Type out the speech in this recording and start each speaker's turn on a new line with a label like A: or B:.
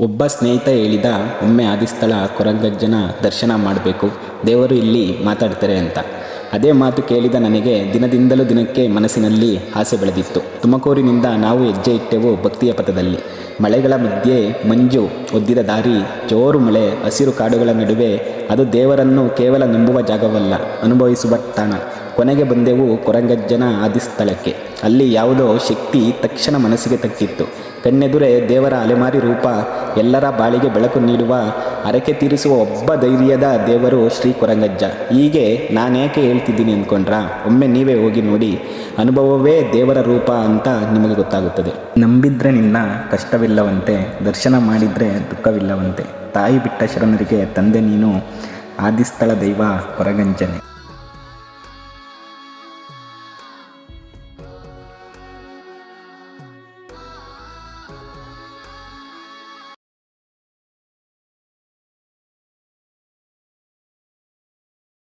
A: ಒಬ್ಬ ಸ್ನೇಹಿತ ಹೇಳಿದ, ಒಮ್ಮೆ ಆದಿಸ್ಥಳ ಕೊರಂಗಜ್ಜನ ದರ್ಶನ ಮಾಡಬೇಕು, ದೇವರು ಇಲ್ಲಿ ಮಾತಾಡ್ತಾರೆ ಅಂತ. ಅದೇ ಮಾತು ಕೇಳಿದ ನನಗೆ ದಿನದಿಂದಲೂ ದಿನಕ್ಕೆ ಮನಸ್ಸಿನಲ್ಲಿ ಆಸೆ ಬೆಳೆದಿತ್ತು. ತುಮಕೂರಿನಿಂದ ನಾವು ಹೆಜ್ಜೆ ಇಟ್ಟೆವು ಭಕ್ತಿಯ ಪಥದಲ್ಲಿ. ಮಳೆಗಳ ಮಧ್ಯೆ ಮಂಜು ಒದ್ದಿದ ದಾರಿ, ಜೋರು ಮಳೆ, ಹಸಿರು ಕಾಡುಗಳ ನಡುವೆ ಅದು ದೇವರನ್ನು ಕೇವಲ ನಂಬುವ ಜಾಗವಲ್ಲ, ಅನುಭವಿಸುವ ತಾಣ. ಕೊನೆಗೆ ಬಂದೆವು ಕೊರಂಗಜ್ಜನ ಆದಿಸ್ಥಳಕ್ಕೆ. ಅಲ್ಲಿ ಯಾವುದೋ ಶಕ್ತಿ ತಕ್ಷಣ ಮನಸ್ಸಿಗೆ ತಕ್ಕಿತ್ತು ಕಣ್ಣೆದುರೇ ದೇವರ ಅಲೆಮಾರಿ ರೂಪ, ಎಲ್ಲರ ಬಾಳಿಗೆ ಬೆಳಕು ನೀಡುವ, ಅರಕೆ ತೀರಿಸುವ ಒಬ್ಬ ಧೈರ್ಯದ ದೇವರು ಶ್ರೀ ಕೊರಂಗಜ್ಜ. ಹೀಗೆ ನಾನೇಕೆ ಹೇಳ್ತಿದ್ದೀನಿ ಅಂದ್ಕೊಂಡ್ರಾ ಒಮ್ಮೆ ನೀವೇ ಹೋಗಿ ನೋಡಿ. ಅನುಭವವೇ ದೇವರ ರೂಪ ಅಂತ ನಿಮಗೆ ಗೊತ್ತಾಗುತ್ತದೆ. ನಂಬಿದ್ರೆ ನಿನ್ನ ಕಷ್ಟವಿಲ್ಲವಂತೆ, ದರ್ಶನ ಮಾಡಿದರೆ ದುಃಖವಿಲ್ಲವಂತೆ. ತಾಯಿ ಬಿಟ್ಟ ಶರಣರಿಗೆ ತಂದೆ ನೀನು ಆದಿಸ್ಥಳ ದೈವ ಕೊರಗಂಜನೆ